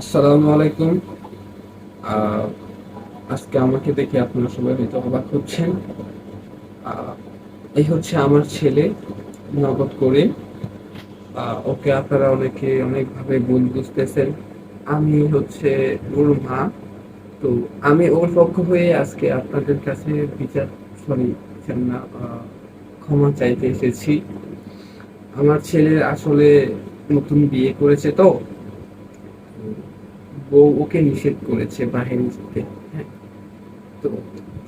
আসসালামু আলাইকুম। আজকে আমাকে দেখে আপনারা সবাই হয়তো অবাক হচ্ছেন। এই হচ্ছে আমার ছেলে, নগদ করে। ওকে আপনারা অনেকে অনেকভাবে ভুল বুঝতেছেন। আমি হচ্ছে ওর মা। তো আমি ওর পক্ষ হয়ে আজকে আপনাদের কাছে বিচার সরি না ক্ষমা চাইতে এসেছি। আমার ছেলে আসলে নতুন বিয়ে করেছে তো। বউ ওকে নিষেধ করেছে বাহিরে যেতে হ্যাঁ। তো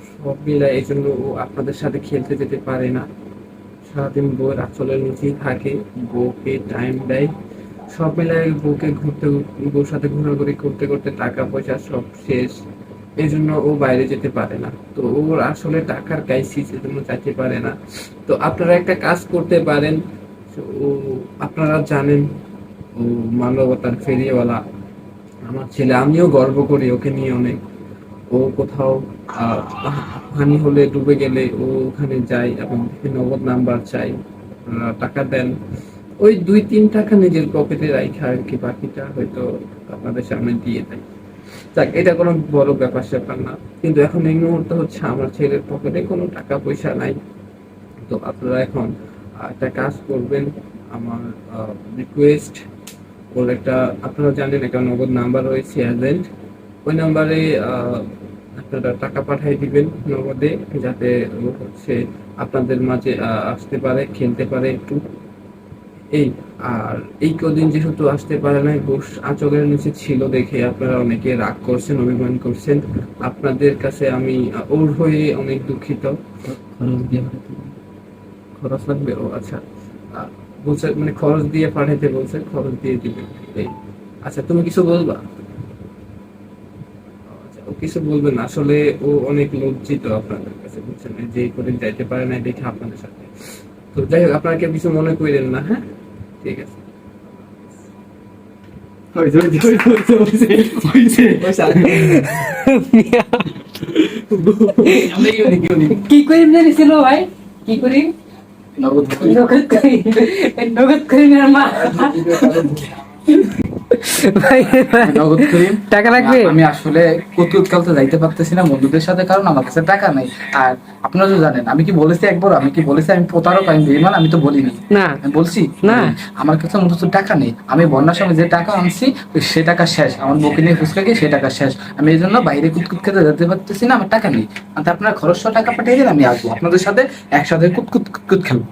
সব মিলায় এই জন্য ও আপনাদের সাথে খেলতে যেতে পারে না। সারাদিন বউয়ের আঁচলের নিচেই থাকে, বউকে টাইম দেয়। সব মিলায় বউকে ঘুরতে, বউর সাথে ঘোরাঘুরি করতে করতে টাকা পয়সা সব শেষ। এই জন্য ও বাইরে যেতে পারে না। তো ওর আসলে টাকার ক্রাইসিস এজন্য চাইতে পারে না। তো আপনারা একটা কাজ করতে পারেন। ও, আপনারা জানেন, ও মানবতার ফেরিওয়ালা। আমার ছেলে, আমিও গর্ব করি, ওকে নিয়ে অনেক। ও কোথাও হানি হলে ডুবে গেলে ও ওখানে যায় এবং নগদ নাম্বার চাই টাকা দেন। ওই দুই, তিন টাকা নিজের পকেটে রাখা আর কি, বাকিটা হয়তো আপনাদের সামনে দিয়ে দেয়। যাক, এটা কোনো বড় ব্যাপার স্যাপার না। কিন্তু এখন এই মুহূর্তে হচ্ছে আমার ছেলের পকেটে কোনো টাকা পয়সা নাই। তো আপনারা এখন একটা কাজ করবেন। আমার রিকোয়েস্ট ওর একটা আপনারা জানেন একটা নগদ নাম্বার রয়েছে এজেন্ট ওই নাম্বারে আপনারা টাকা পাঠিয়ে দিবেন নগদে যাতে হচ্ছে আপনাদের মাঝে আসতে পারে খেলতে পারে একটু। এই আর এই কদিন যেহেতু আসতে পারে নাই বস আচকের নিচে ছিল দেখে আপনারা অনেকে রাগ করছেন অভিমান করছেন। আপনাদের কাছে আমি ওর হয়ে অনেক দুঃখিত। খরচ লাগবে? ও আচ্ছা। বলছে মানে খরচ দিয়ে পাঠাইতে বলছে খরচ দিয়ে দিবে। এই আচ্ছা তুমি কিছু বলবা? আচ্ছা, ও কিছু বলবে না। আসলে ও অনেক লজ্জিত আপনাদের কাছে বুঝছেন? যে করে যাইতে পারে না দেখে আপনাদের সাথে। তো যাই হোক আপনারা কেউ কিছু মনে করেন না হ্যাঁ? ঠিক আছে। কি করিম জানিছিল ভাই? কি করিম? নগদ করি। নগদ করিম নগদ করিমের মা ভাই নগদ করিম টাকা লাগবে? আমি আসলে কতুত কালতে যাইতে পারতেছি না বন্ধুদের সাথে কারণ আমার কাছে টাকা নেই। আর আপনারা তো জানেন আমি কি বলেছি একবার? আমি কি বলেছি? আমি প্রতারক আমি বেইমান আমি তো বলিনি। না। আমি বলছি না। আমার কাছে মূলত টাকা নেই। আমি বন্যার সময় যে টাকা আনছি সে টাকা শেষ। আমার বউকে নিয়ে ফুচকা গিয়ে সে টাকা শেষ। আমি এই জন্য বাইরে কুতকুত খেতে যেতে পারতেছি না আমার টাকা নেই। আপনার খরচ টাকা পাঠিয়ে দিন আমি আসব। আপনাদের সাথে একসাথে কুতকুত কুতকুত খেলব।